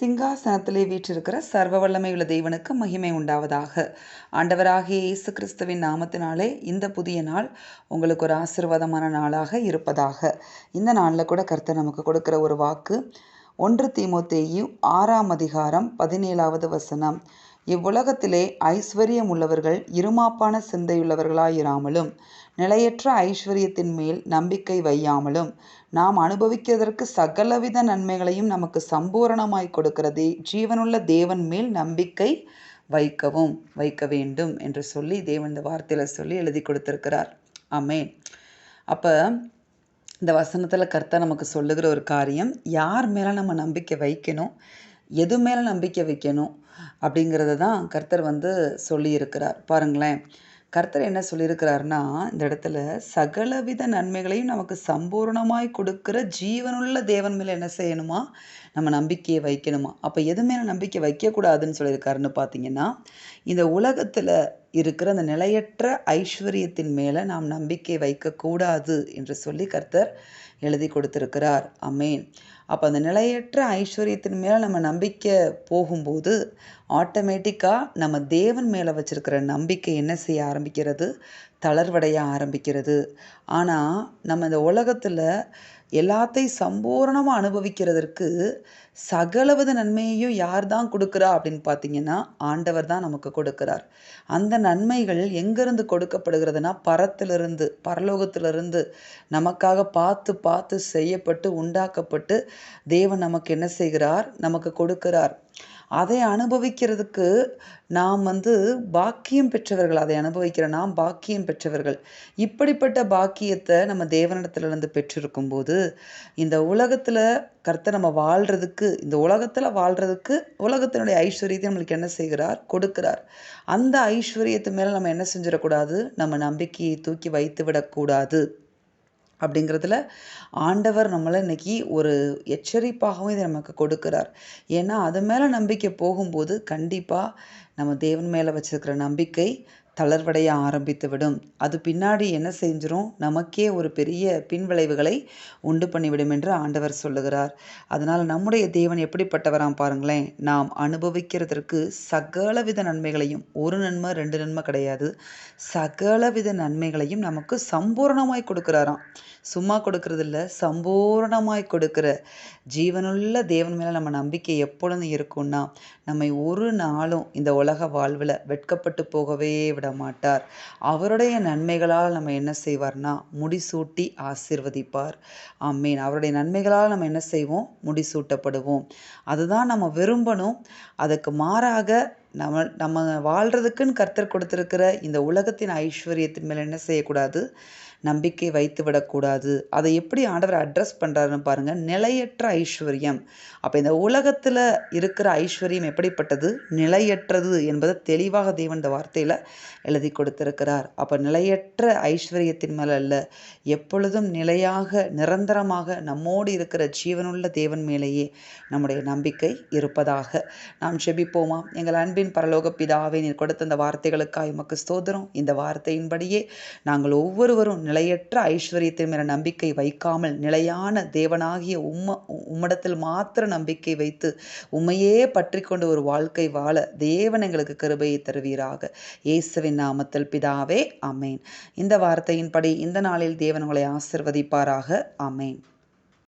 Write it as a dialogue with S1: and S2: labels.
S1: சிங்காசனத்திலே வீற்றிருக்கிற சர்வ வல்லமை உள்ள தேவனுக்கு மகிமை உண்டாவதாக. ஆண்டவராகிய இயேசு கிறிஸ்துவின் நாமத்தினாலே இந்த புதிய நாள் உங்களுக்கு ஒரு ஆசீர்வாதமான நாளாக இருப்பதாக. இந்த நாளில் கூட கர்த்தர் நமக்கு கொடுக்குற ஒரு வாக்கு ஒன்று தீமோத்தேயு ஆறாம் அதிகாரம் பதினேழாவது வசனம். இவ்வுலகத்திலே ஐஸ்வர்யம் உள்ளவர்கள் இருமாப்பான சிந்தையுள்ளவர்களாயிராமலும் நிலையற்ற ஐஸ்வர்யத்தின் மேல் நம்பிக்கை வையாமலும் நாம் அனுபவிக்கிறதற்கு சகலவித நன்மைகளையும் நமக்கு சம்பூரணமாய் கொடுக்கிறதே ஜீவனுள்ள தேவன் மேல் நம்பிக்கை வைக்கவும் வைக்க வேண்டும் என்று சொல்லி தேவன் இந்த வார்த்தையில் சொல்லி எழுதி கொடுத்திருக்கிறார். ஆமேன். அப்போ இந்த வசனத்தில் கர்த்தா நமக்கு சொல்லுகிற ஒரு காரியம் யார் மேலே நம்ம நம்பிக்கை வைக்கணும்? எது மேலே நம்பிக்கை வைக்கணும் அப்படிங்கிறத தான் கர்த்தர் வந்து சொல்லியிருக்கிறார். பாருங்களேன் கர்த்தர் என்ன சொல்லியிருக்கிறாருன்னா இந்த இடத்துல சகலவித நன்மைகளையும் நமக்கு சம்பூர்ணமாய் கொடுக்குற ஜீவனுள்ள தேவன் மேலே என்ன செய்யணுமா? நம்ம நம்பிக்கையை வைக்கணுமா? அப்போ எது மேலே நம்பிக்கை வைக்கக்கூடாதுன்னு சொல்லியிருக்காருன்னு பார்த்தீங்கன்னா இந்த உலகத்தில் இருக்கிற அந்த நிலையற்ற ஐஸ்வர்யத்தின் மேலே நாம் நம்பிக்கை வைக்கக்கூடாது என்று சொல்லி கர்த்தர் எழுதி கொடுத்திருக்கிறார். அமேன் அப்போ அந்த நிலையற்ற ஐஸ்வர்யத்தின் மேலே நம்ம நம்பிக்கை போகும்போது ஆட்டோமேட்டிக்காக நம்ம தேவன் மேலே வச்சுருக்கிற நம்பிக்கை என்ன செய்ய ஆரம்பிக்கிறது? தளர்வடைய ஆரம்பிக்கிறது. ஆனால் நம்ம இந்த உலகத்தில் எல்லாத்தையும் சம்பூர்ணமாக அனுபவிக்கிறதற்கு சகலவித நன்மையையும் யார் தான் கொடுக்குறா அப்படின்னு பார்த்தீங்கன்னா ஆண்டவர் தான் நமக்கு கொடுக்கிறார். அந்த நன்மைகள் எங்கேருந்து கொடுக்கப்படுகிறதுனா பரத்திலிருந்து பரலோகத்திலிருந்து நமக்காக பார்த்து பார்த்து செய்யப்பட்டு உண்டாக்கப்பட்டு தேவன் நமக்கு என்ன செய்கிறார்? நமக்கு கொடுக்கிறார். அதை அனுபவிக்கிறதுக்கு நாம் வந்து பாக்கியம் பெற்றவர்கள் அதை அனுபவிக்கிற நாம் பாக்கியம் பெற்றவர்கள். இப்படிப்பட்ட பாக்கியத்தை நம்ம தேவனிடத்துலேருந்து பெற்றிருக்கும் போது இந்த உலகத்தில் கர்த்தர் நம்ம வாழ்கிறதுக்கு இந்த உலகத்தில் வாழ்கிறதுக்கு உலகத்தினுடைய ஐஸ்வர்யத்தை நம்மளுக்கு என்ன செய்கிறார்? கொடுக்கிறார். அந்த ஐஸ்வர்யத்து மேலே நம்ம என்ன செஞ்சிடக்கூடாது? நம்ம நம்பிக்கையை தூக்கி வைத்து விடக்கூடாது அப்படிங்கிறதுல ஆண்டவர் நம்மளை இன்னைக்கு ஒரு எச்சரிப்பாகவும் இதை நமக்கு கொடுக்குறார். ஏன்னா அது மேலே நம்பிக்கை போகும்போது கண்டிப்பாக நம்ம தேவன் மேலே வச்சிருக்கிற நம்பிக்கை தளர்வடைய ஆரம்பித்து விடும் அது பின்னாடி என்ன செஞ்சிரும்? நமக்கே ஒரு பெரிய பின்விளைவுகளை உண்டு பண்ணிவிடும் என்று ஆண்டவர் சொல்லுகிறார். அதனால் நம்முடைய தேவன் எப்படிப்பட்டவராம் பாருங்களேன். நாம் அனுபவிக்கிறதற்கு சகலவித நன்மைகளையும் ஒரு நன்மை ரெண்டு நன்மை கிடையாது. சகலவித நன்மைகளையும் நமக்கு சம்பூர்ணமாய் கொடுக்குறாராம். சும்மா கொடுக்கறதில்ல சம்பூர்ணமாய் கொடுக்குற ஜீவனுள்ள தேவன் மேலே நம்ம நம்பிக்கை எப்பொழுதும் இருக்கும்னா நம்மை ஒரு நாளும் இந்த உலக வாழ்வில் வெட்கப்பட்டு போகவே விட மாட்டார் அவருடைய நன்மைகளால் நம்ம என்ன செய்வார்னா முடிசூட்டி ஆசிர்வதிப்பார். ஆமீன். அவருடைய நன்மைகளால் நம்ம என்ன செய்வோம்? முடிசூட்டப்படுவோம். அதுதான் நம்ம விரும்பணும். அதுக்கு மாறாக நம்ம நம்ம வாழ்கிறதுக்குன்னு கர்த்தர் கொடுத்துருக்கிற இந்த உலகத்தின் ஐஸ்வர்யத்தின் மேலே என்ன செய்யக்கூடாது? நம்பிக்கை வைத்து விடக்கூடாது. அதை எப்படி ஆண்டவர் அட்ரஸ் பண்ணுறாருன்னு பாருங்கள் நிலையற்ற ஐஸ்வர்யம். அப்போ இந்த உலகத்தில் இருக்கிற ஐஸ்வர்யம் எப்படிப்பட்டது? நிலையற்றது என்பதை தெளிவாக தேவன் இந்த வார்த்தையில் எழுதி கொடுத்திருக்கிறார். அப்போ நிலையற்ற ஐஸ்வர்யத்தின் மேலே அல்ல. எப்பொழுதும் நிலையாக நிரந்தரமாக நம்மோடு இருக்கிற ஜீவனுள்ள தேவன் மேலேயே நம்முடைய நம்பிக்கை இருப்பதாக. நாம் செபிப்போமா? எங்கள் அன்பின் பரலோக பிதாவை நீர் கொடுத்த அந்த வார்த்தைகளுக்காக உமக்கு ஸ்தோத்திரம். இந்த வார்த்தையின்படியே நாங்கள் ஒவ்வொருவரும் நிலையற்ற ஐஸ்வர்யத்தின் மேல நம்பிக்கை வைக்காமல் நிலையான தேவனாகிய உம்ம உம்மிடத்தில் மாத்திர நம்பிக்கை வைத்து உண்மையே பற்றி கொண்டு ஒரு வாழ்க்கை வாழ தேவன் எங்களுக்கு கருபையை தருவீராக. இயேசுவின் நாமத்தில் பிதாவே அமேன் இந்த வார்த்தையின்படி இந்த நாளில் தேவன் உங்களை ஆசிர்வதிப்பாராக. அமேன்